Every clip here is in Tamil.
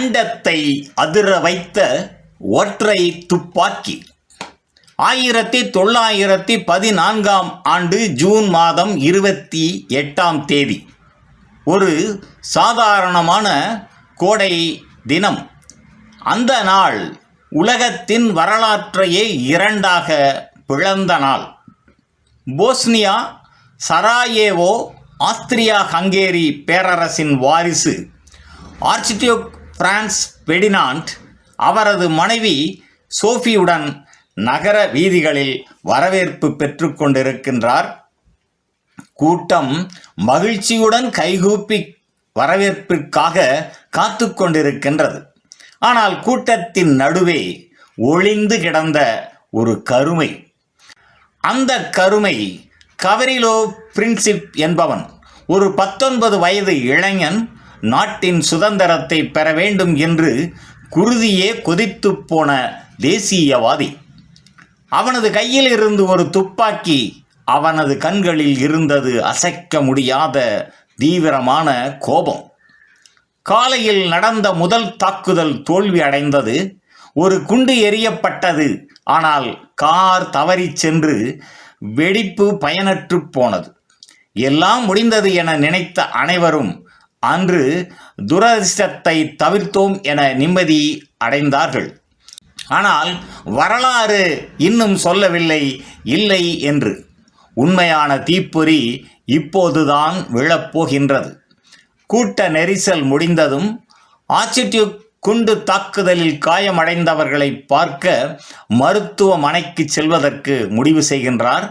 அண்டத்தை அதிர வைத்த ஒற்றை துப்பாக்கி. ஆயிரத்தி தொள்ளாயிரத்தி பதினான்காம் ஆண்டு ஜூன் மாதம் இருபத்தி எட்டாம் தேதி. ஒரு சாதாரணமான கோடை தினம். அந்த நாள் உலகத்தின் வரலாற்றையே இரண்டாக பிளந்த நாள். போஸ்னியா சராயேவோ ஆஸ்திரியா ஹங்கேரி பேரரசின் வாரிசு. ஆர்ச்சிடியூக் பிரான்ஸ் பெடினாண்ட் அவரது மனைவி சோஃபியுடன் நகர வீதிகளில் வரவேற்பு பெற்றுக்கொண்டிருக்கின்றார். கூட்டம் மகிழ்ச்சியுடன் கைகூப்பி வரவேற்பிற்காக காத்து கொண்டிருக்கின்றது ஆனால் கூட்டத்தின் நடுவே ஒளிந்து கிடந்த ஒரு கருமை. அந்த கருமை கவரிலோ பிரின்சிப் என்பவன். ஒரு பத்தொன்பது வயது இளைஞன் நாட்டின் சுதந்திரத்தை பெற வேண்டும் என்று குருதியே கொதித்து போன தேசியவாதி. அவனது கையில் இருந்து ஒரு துப்பாக்கி அவனது கண்களில் இருந்தது அசைக்க முடியாத தீவிரமான கோபம். காலையில் நடந்த முதல் தாக்குதல் தோல்வி அடைந்தது. ஒரு குண்டு எறியப்பட்டது. ஆனால் கார் தவறிச் சென்று வெடிப்பு பயனற்று போனது. எல்லாம் முடிந்தது என நினைத்த அனைவரும் அன்று துரதிர்ஷ்டத்தை தவிர்த்தோம் என நிம்மதி அடைந்தார்கள். ஆனால் வரலாறு இன்னும் சொல்லவில்லை இல்லை என்று. உண்மையான தீப்பொறி இப்போதுதான் விழப்போகின்றது. கூட்ட நெரிசல் முடிந்ததும் ஆச்சிட்யூக் குண்டு தாக்குதலில் காயமடைந்தவர்களை பார்க்க மருத்துவமனைக்கு செல்வதற்கு முடிவு செய்கின்றார்.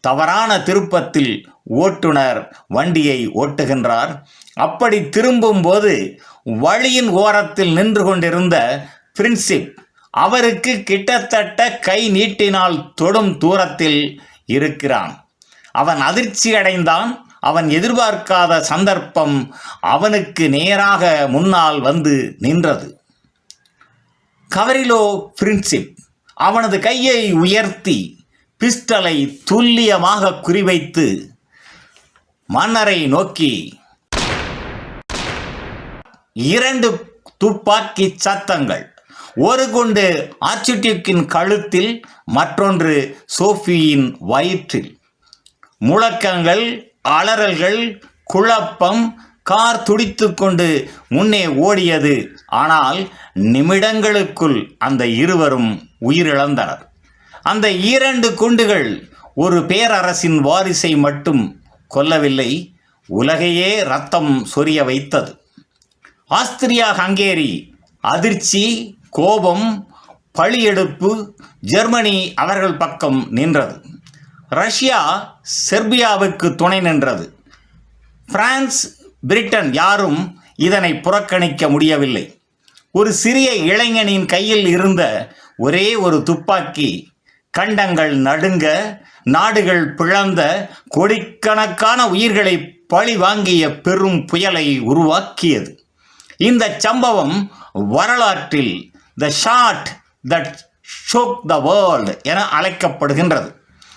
தவறான திருப்பத்தில் ஓட்டுநர் வண்டியை ஓட்டுகின்றார். அப்படி திரும்பும்போது வழியின் ஓரத்தில் நின்று கொண்டிருந்த பிரின்சிப் அவருக்கு கிட்டத்தட்ட கை நீட்டினால் தொடும் தூரத்தில் இருக்கிறான். அவன் அதிர்ச்சி அடைந்தான். அவன் எதிர்பார்க்காத சந்தர்ப்பம் அவனுக்கு நேராக முன்னால் வந்து நின்றது. கவரிலோ பிரின்சிப் அவனது கையை உயர்த்தி பிஸ்டலை துல்லியமாக குறிவைத்து மன்னரை நோக்கி இரண்டு துப்பாக்கி சத்தங்கள். ஒரு குண்டு ஆர்ச்சிடியூக்கின் கழுத்தில் மற்றொன்று சோஃபியின் வயிற்றில். முழக்கங்கள் அலறல்கள் குழப்பம் கார் துடித்துக்கொண்டு முன்னே ஓடியது. ஆனால் நிமிடங்களுக்குள் அந்த இருவரும் உயிரிழந்தனர். அந்த இரண்டு குண்டுகள் ஒரு பேரரசின் வாரிசை மட்டும் கொல்லவில்லை உலகையே ரத்தம் சொரிய வைத்தது. ஆஸ்திரியா ஹங்கேரி அதிர்ச்சி கோபம் பழியெடுப்பு ஜெர்மனி அவர்கள் பக்கம் நின்றது. ரஷ்யா செர்பியாவுக்கு துணை நின்றது. பிரான்ஸ் பிரிட்டன் யாரும் இதனை புறக்கணிக்க முடியவில்லை. ஒரு சிறிய இளைஞனின் கையில் இருந்த ஒரே ஒரு துப்பாக்கி கண்டங்கள் நடுங்க நாடுகள் பிளந்த கோடிக்கணக்கான உயிர்களை பழி வாங்கிய பெரும் புயலை உருவாக்கியது. இந்த சம்பவம் வரலாற்றில் the shot that shook the world என அழைக்கப்படுகின்றது.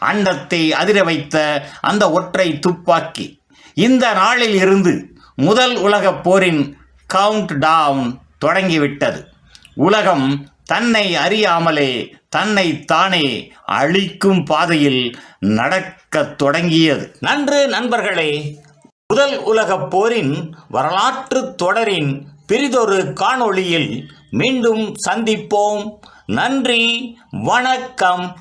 அண்டத்தை அதிர வைத்த அந்த ஒற்றை துப்பாக்கி. இந்த நாளில் இருந்து முதல் உலகப் போரின் கவுண்ட் டவுன் தொடங்கிவிட்டது. உலகம் தன்னை அறியாமலே தன்னை தானே அழிக்கும் பாதையில் நடக்கத் தொடங்கியது. நன்று நண்பர்களே முதல் உலகப் போரின் வரலாற்று தொடரின் பிரிதொரு காணொளியில் மீண்டும் சந்திப்போம். நன்றி வணக்கம்.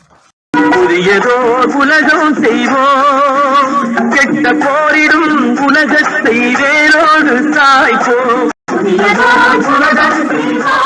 புதியதோர் உலகம் செய்வோம். கெட்ட போரிடும் உலகத்தை வேரோடு சாய்ப்போம் புதியதோர் உலகம் செய்வோம்.